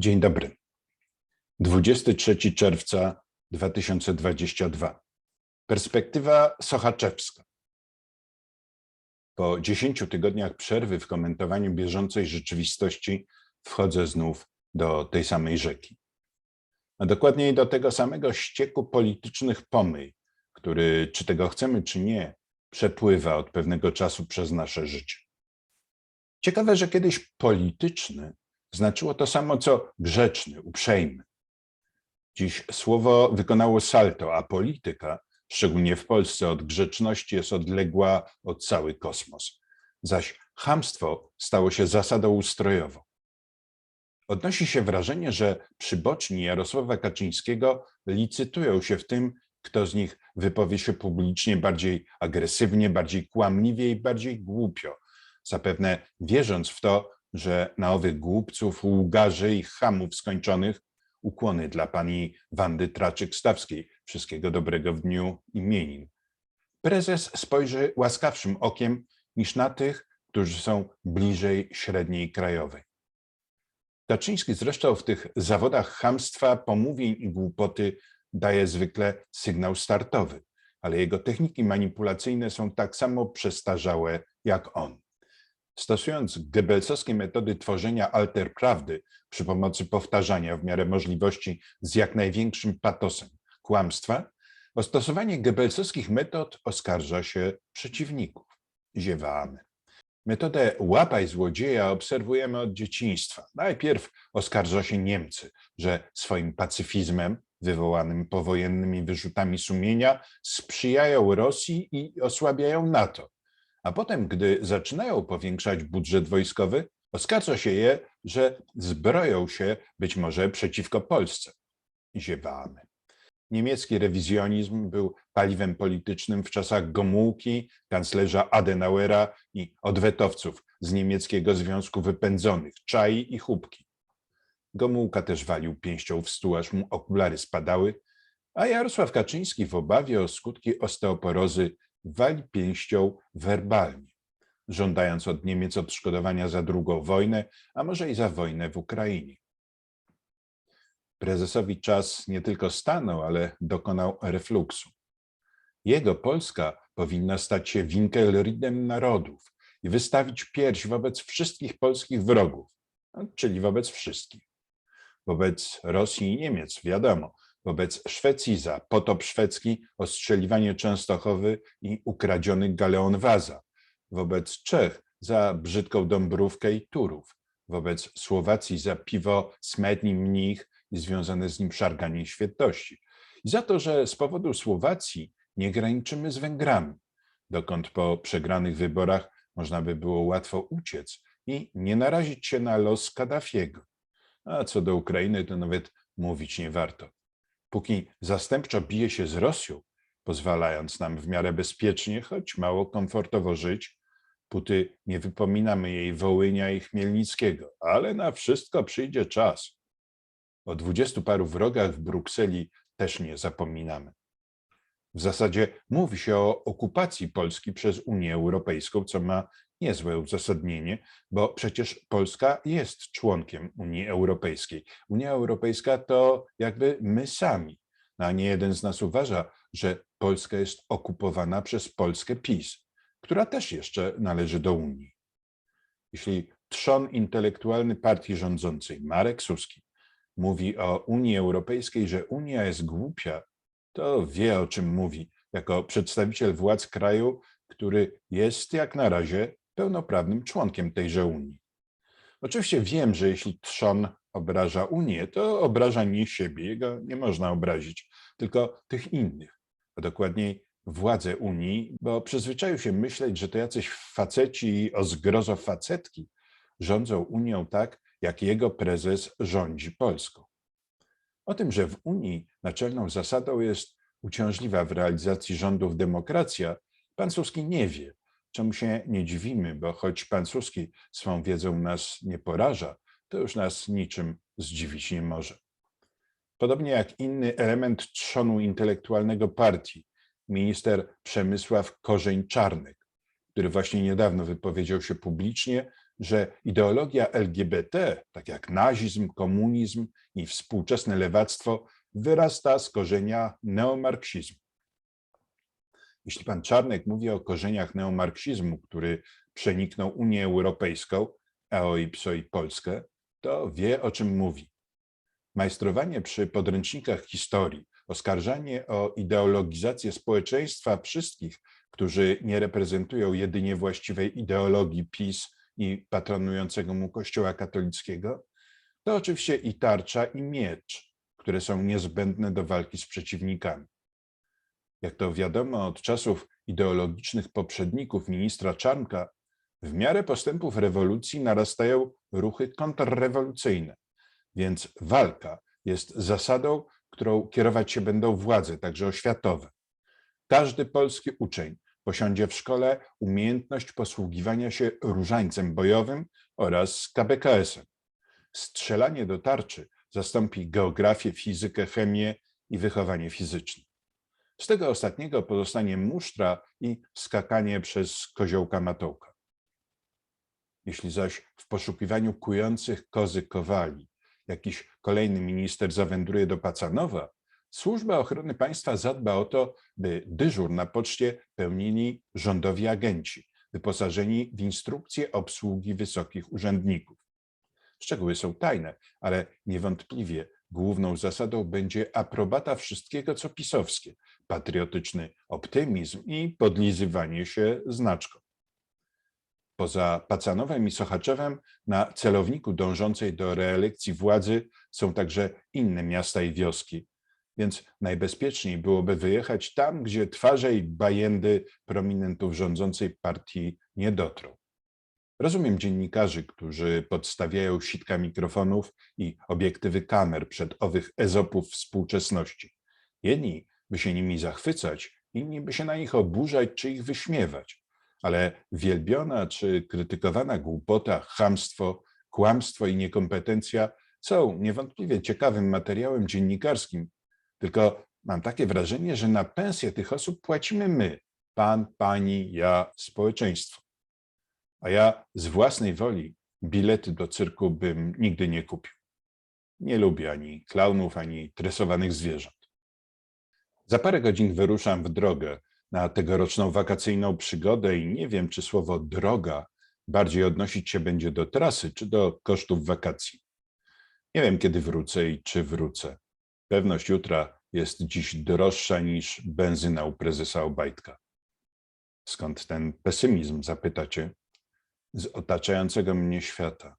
Dzień dobry. 23 czerwca 2022. Perspektywa sochaczewska. Po 10 tygodniach przerwy w komentowaniu bieżącej rzeczywistości wchodzę znów do tej samej rzeki. A dokładniej do tego samego ścieku politycznych pomyj, który, czy tego chcemy, czy nie, przepływa od pewnego czasu przez nasze życie. Ciekawe, że kiedyś polityczny znaczyło to samo co grzeczny, uprzejmy. Dziś słowo wykonało salto, a polityka, szczególnie w Polsce, od grzeczności jest odległa od cały kosmos. Zaś chamstwo stało się zasadą ustrojową. Odnosi się wrażenie, że przyboczni Jarosława Kaczyńskiego licytują się w tym, kto z nich wypowie się publicznie bardziej agresywnie, bardziej kłamliwie i bardziej głupio, zapewne wierząc w to, że na owych głupców, łgarzy i chamów skończonych ukłony dla pani Wandy Traczyk-Stawskiej. Wszystkiego dobrego w dniu imienin. Prezes spojrzy łaskawszym okiem niż na tych, którzy są bliżej średniej krajowej. Kaczyński zresztą w tych zawodach chamstwa, pomówień i głupoty daje zwykle sygnał startowy, ale jego techniki manipulacyjne są tak samo przestarzałe jak on. Stosując gebelsowskie metody tworzenia alter prawdy przy pomocy powtarzania w miarę możliwości z jak największym patosem kłamstwa, o stosowanie gebelsowskich metod oskarża się przeciwników. Ziewamy. Metodę łapaj złodzieja obserwujemy od dzieciństwa. Najpierw oskarża się Niemcy, że swoim pacyfizmem wywołanym powojennymi wyrzutami sumienia sprzyjają Rosji i osłabiają NATO. A potem, gdy zaczynają powiększać budżet wojskowy, oskarża się je, że zbroją się być może przeciwko Polsce. Ziewamy. Niemiecki rewizjonizm był paliwem politycznym w czasach Gomułki, kanclerza Adenauera i odwetowców z niemieckiego związku wypędzonych, Czai i Chubki. Gomułka też walił pięścią w stół, aż mu okulary spadały, a Jarosław Kaczyński w obawie o skutki osteoporozy wali pięścią werbalnie, żądając od Niemiec odszkodowania za drugą wojnę, a może i za wojnę w Ukrainie. Prezesowi czas nie tylko stanął, ale dokonał refluksu. Jego Polska powinna stać się winkelridem narodów i wystawić pierś wobec wszystkich polskich wrogów, czyli wobec wszystkich. Wobec Rosji i Niemiec, wiadomo, wobec Szwecji za potop szwedzki, ostrzeliwanie Częstochowy i ukradziony galeon Waza, wobec Czech za brzydką Dąbrówkę i Turów, wobec Słowacji za piwo Smedni Mnich i związane z nim szarganie świętości. I za to, że z powodu Słowacji nie graniczymy z Węgrami, dokąd po przegranych wyborach można by było łatwo uciec i nie narazić się na los Kaddafiego. A co do Ukrainy, to nawet mówić nie warto. Póki zastępczo bije się z Rosją, pozwalając nam w miarę bezpiecznie, choć mało komfortowo żyć, póty nie wypominamy jej Wołynia i Chmielnickiego, ale na wszystko przyjdzie czas. O dwudziestu paru wrogach w Brukseli też nie zapominamy. W zasadzie mówi się o okupacji Polski przez Unię Europejską, co ma niezłe uzasadnienie, bo przecież Polska jest członkiem Unii Europejskiej. Unia Europejska to jakby my sami. No, a nie jeden z nas uważa, że Polska jest okupowana przez Polskę PiS, która też jeszcze należy do Unii. Jeśli trzon intelektualny partii rządzącej, Marek Suski, mówi o Unii Europejskiej, że Unia jest głupia, to wie o czym mówi jako przedstawiciel władz kraju, który jest jak na razie pełnoprawnym członkiem tejże Unii. Oczywiście wiem, że jeśli trzon obraża Unię, to obraża nie siebie, jego nie można obrazić, tylko tych innych, a dokładniej władze Unii, bo przyzwyczaił się myśleć, że to jacyś faceci o zgrozo facetki rządzą Unią tak, jak jego prezes rządzi Polską. O tym, że w Unii naczelną zasadą jest uciążliwa w realizacji rządów demokracja, pan Suski nie wie, czemu się nie dziwimy, bo choć pan Suski swą wiedzą nas nie poraża, to już nas niczym zdziwić nie może. Podobnie jak inny element trzonu intelektualnego partii, minister Przemysław Korzeń-Czarnek, który właśnie niedawno wypowiedział się publicznie, że ideologia LGBT, tak jak nazizm, komunizm i współczesne lewactwo, wyrasta z korzenia neomarksizmu. Jeśli pan Czarnek mówi o korzeniach neomarksizmu, który przeniknął Unię Europejską, a o ipso i Polskę, to wie o czym mówi. Majstrowanie przy podręcznikach historii, oskarżanie o ideologizację społeczeństwa wszystkich, którzy nie reprezentują jedynie właściwej ideologii PiS i patronującego mu Kościoła katolickiego, to oczywiście i tarcza, i miecz, które są niezbędne do walki z przeciwnikami. Jak to wiadomo od czasów ideologicznych poprzedników ministra Czarnka, w miarę postępów rewolucji narastają ruchy kontrrewolucyjne, więc walka jest zasadą, którą kierować się będą władze, także oświatowe. Każdy polski uczeń posiądzie w szkole umiejętność posługiwania się różańcem bojowym oraz KBKS-em. Strzelanie do tarczy zastąpi geografię, fizykę, chemię i wychowanie fizyczne. Z tego ostatniego pozostanie musztra i skakanie przez koziołka matołka. Jeśli zaś w poszukiwaniu kujących kozy kowali jakiś kolejny minister zawędruje do Pacanowa, Służba Ochrony Państwa zadba o to, by dyżur na poczcie pełnili rządowi agenci, wyposażeni w instrukcje obsługi wysokich urzędników. Szczegóły są tajne, ale niewątpliwie główną zasadą będzie aprobata wszystkiego, co pisowskie, patriotyczny optymizm i podlizywanie się znaczką. Poza Pacanowem i Sochaczewem na celowniku dążącej do reelekcji władzy są także inne miasta i wioski, więc najbezpieczniej byłoby wyjechać tam, gdzie twarze i bajendy prominentów rządzącej partii nie dotrą. Rozumiem dziennikarzy, którzy podstawiają sitka mikrofonów i obiektywy kamer przed owych ezopów współczesności. Jedni by się nimi zachwycać, inni by się na nich oburzać czy ich wyśmiewać. Ale wielbiona czy krytykowana głupota, chamstwo, kłamstwo i niekompetencja są niewątpliwie ciekawym materiałem dziennikarskim, tylko mam takie wrażenie, że na pensję tych osób płacimy my, pan, pani, ja, społeczeństwo. A ja z własnej woli bilety do cyrku bym nigdy nie kupił. Nie lubię ani klaunów, ani tresowanych zwierząt. Za parę godzin wyruszam w drogę na tegoroczną wakacyjną przygodę i nie wiem, czy słowo droga bardziej odnosić się będzie do trasy, czy do kosztów wakacji. Nie wiem, kiedy wrócę i czy wrócę. Pewność jutra jest dziś droższa niż benzyna u prezesa Obajtka. Skąd ten pesymizm, zapytacie? Z otaczającego mnie świata.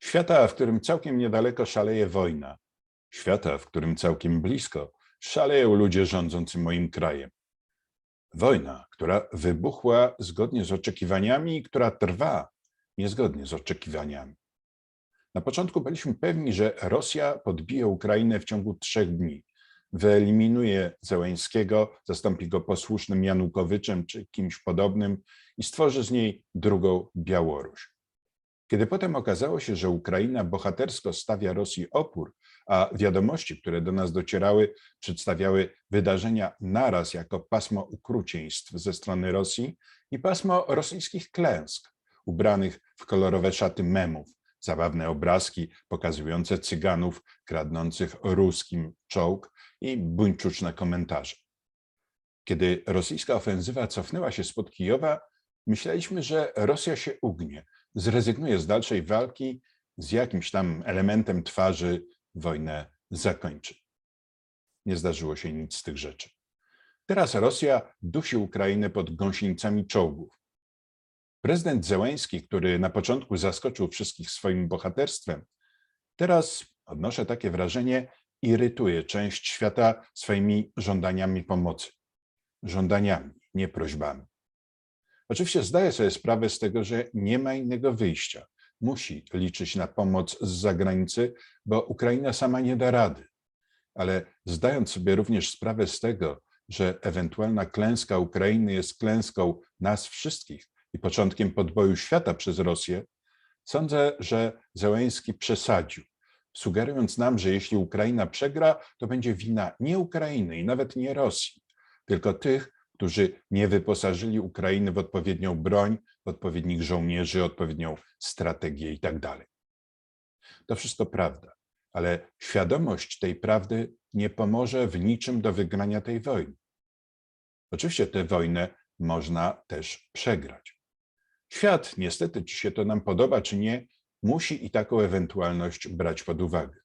Świata, w którym całkiem niedaleko szaleje wojna. Świata, w którym całkiem blisko szaleją ludzie rządzący moim krajem. Wojna, która wybuchła zgodnie z oczekiwaniami i która trwa niezgodnie z oczekiwaniami. Na początku byliśmy pewni, że Rosja podbije Ukrainę w ciągu trzech dni, wyeliminuje Zełęńskiego, zastąpi go posłusznym Janukowiczem czy kimś podobnym i stworzy z niej drugą Białoruś. Kiedy potem okazało się, że Ukraina bohatersko stawia Rosji opór, a wiadomości, które do nas docierały, przedstawiały wydarzenia naraz jako pasmo ukrucieństw ze strony Rosji i pasmo rosyjskich klęsk, ubranych w kolorowe szaty memów, zabawne obrazki pokazujące cyganów kradnących ruskim czołg i buńczuczne komentarze. Kiedy rosyjska ofensywa cofnęła się spod Kijowa, myśleliśmy, że Rosja się ugnie, zrezygnuje z dalszej walki, z jakimś tam elementem twarzy wojnę zakończy. Nie zdarzyło się nic z tych rzeczy. Teraz Rosja dusi Ukrainę pod gąsienicami czołgów. Prezydent Zełęński, który na początku zaskoczył wszystkich swoim bohaterstwem, teraz, odnoszę takie wrażenie, irytuje część świata swoimi żądaniami pomocy. Żądaniami, nie prośbami. Oczywiście zdaję sobie sprawę z tego, że nie ma innego wyjścia. Musi liczyć na pomoc z zagranicy, bo Ukraina sama nie da rady. Ale zdając sobie również sprawę z tego, że ewentualna klęska Ukrainy jest klęską nas wszystkich i początkiem podboju świata przez Rosję, sądzę, że Zełęński przesadził sugerując nam, że jeśli Ukraina przegra, to będzie wina nie Ukrainy i nawet nie Rosji, tylko tych, którzy nie wyposażyli Ukrainy w odpowiednią broń, w odpowiednich żołnierzy, odpowiednią strategię itd. To wszystko prawda, ale świadomość tej prawdy nie pomoże w niczym do wygrania tej wojny. Oczywiście tę wojnę można też przegrać. Świat, niestety, czy się to nam podoba, czy nie, musi i taką ewentualność brać pod uwagę.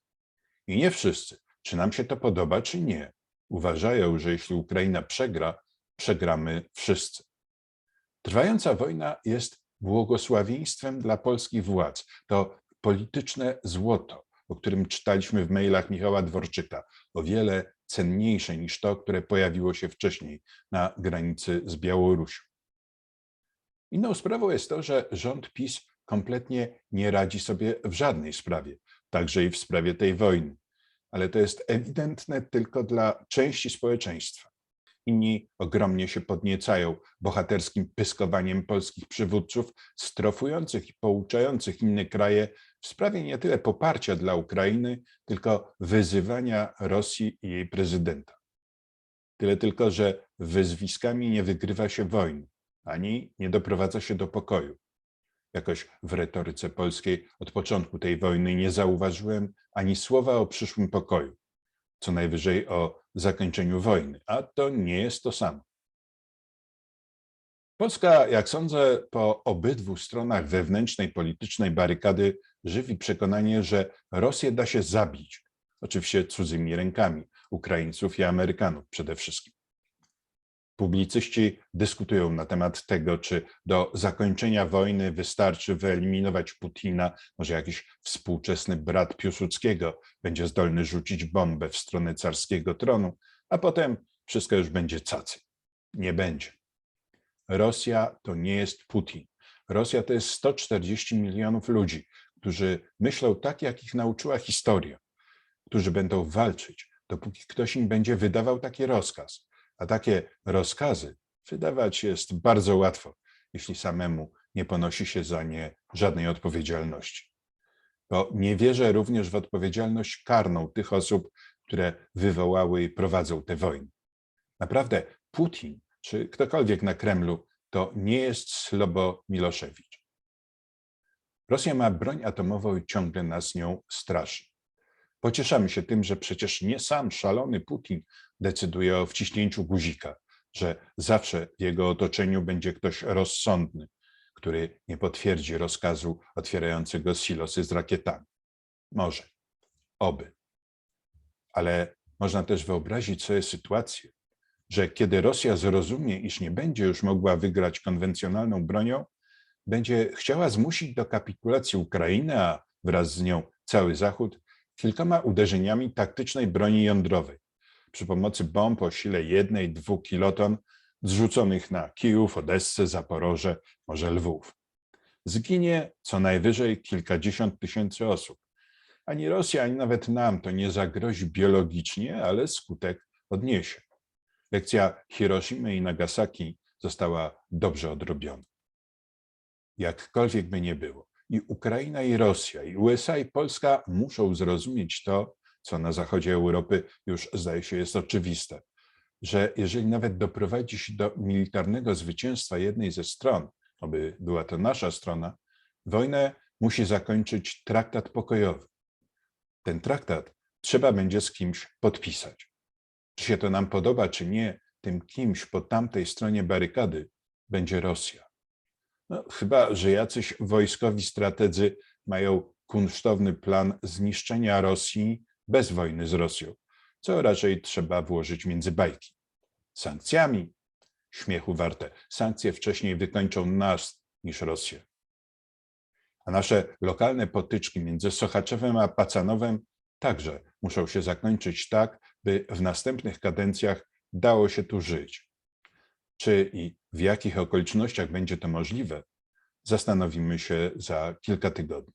I nie wszyscy, czy nam się to podoba, czy nie, uważają, że jeśli Ukraina przegra, przegramy wszyscy. Trwająca wojna jest błogosławieństwem dla polskich władz. To polityczne złoto, o którym czytaliśmy w mailach Michała Dworczyka, o wiele cenniejsze niż to, które pojawiło się wcześniej na granicy z Białorusią. Inną sprawą jest to, że rząd PiS kompletnie nie radzi sobie w żadnej sprawie, także i w sprawie tej wojny. Ale to jest ewidentne tylko dla części społeczeństwa. Inni ogromnie się podniecają bohaterskim pyskowaniem polskich przywódców, strofujących i pouczających inne kraje w sprawie nie tyle poparcia dla Ukrainy, tylko wyzywania Rosji i jej prezydenta. Tyle tylko, że wyzwiskami nie wygrywa się wojny, ani nie doprowadza się do pokoju. Jakoś w retoryce polskiej od początku tej wojny nie zauważyłem ani słowa o przyszłym pokoju, co najwyżej o zakończeniu wojny, a to nie jest to samo. Polska, jak sądzę, po obydwu stronach wewnętrznej politycznej barykady żywi przekonanie, że Rosję da się zabić, oczywiście cudzymi rękami, Ukraińców i Amerykanów przede wszystkim. Publicyści dyskutują na temat tego, czy do zakończenia wojny wystarczy wyeliminować Putina, może jakiś współczesny brat Piłsudskiego będzie zdolny rzucić bombę w stronę carskiego tronu, a potem wszystko już będzie cacy. Nie będzie. Rosja to nie jest Putin. Rosja to jest 140 milionów ludzi, którzy myślą tak, jak ich nauczyła historia, którzy będą walczyć, dopóki ktoś im będzie wydawał taki rozkaz. A takie rozkazy wydawać jest bardzo łatwo, jeśli samemu nie ponosi się za nie żadnej odpowiedzialności. Bo nie wierzę również w odpowiedzialność karną tych osób, które wywołały i prowadzą te wojny. Naprawdę, Putin czy ktokolwiek na Kremlu to nie jest Slobo Miloszewicz. Rosja ma broń atomową i ciągle nas nią straszy. Pocieszamy się tym, że przecież nie sam szalony Putin decyduje o wciśnięciu guzika, że zawsze w jego otoczeniu będzie ktoś rozsądny, który nie potwierdzi rozkazu otwierającego silosy z rakietami. Może, oby. Ale można też wyobrazić sobie sytuację, że kiedy Rosja zrozumie, iż nie będzie już mogła wygrać konwencjonalną bronią, będzie chciała zmusić do kapitulacji Ukrainy, a wraz z nią cały Zachód, kilkoma uderzeniami taktycznej broni jądrowej przy pomocy bomb o sile jednej, dwóch kiloton zrzuconych na Kijów, Odessę, Zaporoże, może Lwów. Zginie co najwyżej kilkadziesiąt tysięcy osób. Ani Rosja, ani nawet nam to nie zagrozi biologicznie, ale skutek odniesie. Lekcja Hiroshimy i Nagasaki została dobrze odrobiona. Jakkolwiek by nie było, i Ukraina, i Rosja, i USA, i Polska muszą zrozumieć to, co na zachodzie Europy już zdaje się jest oczywiste, że jeżeli nawet doprowadzi się do militarnego zwycięstwa jednej ze stron, aby była to nasza strona, wojnę musi zakończyć traktat pokojowy. Ten traktat trzeba będzie z kimś podpisać. Czy się to nam podoba, czy nie, tym kimś po tamtej stronie barykady będzie Rosja. No, chyba, że jacyś wojskowi strategzy mają kunsztowny plan zniszczenia Rosji bez wojny z Rosją, co raczej trzeba włożyć między bajki. Sankcjami śmiechu warte. Sankcje wcześniej wykończą nas niż Rosję. A nasze lokalne potyczki między Sochaczewem a Pacanowem także muszą się zakończyć tak, by w następnych kadencjach dało się tu żyć. Czy i w jakich okolicznościach będzie to możliwe, zastanowimy się za kilka tygodni.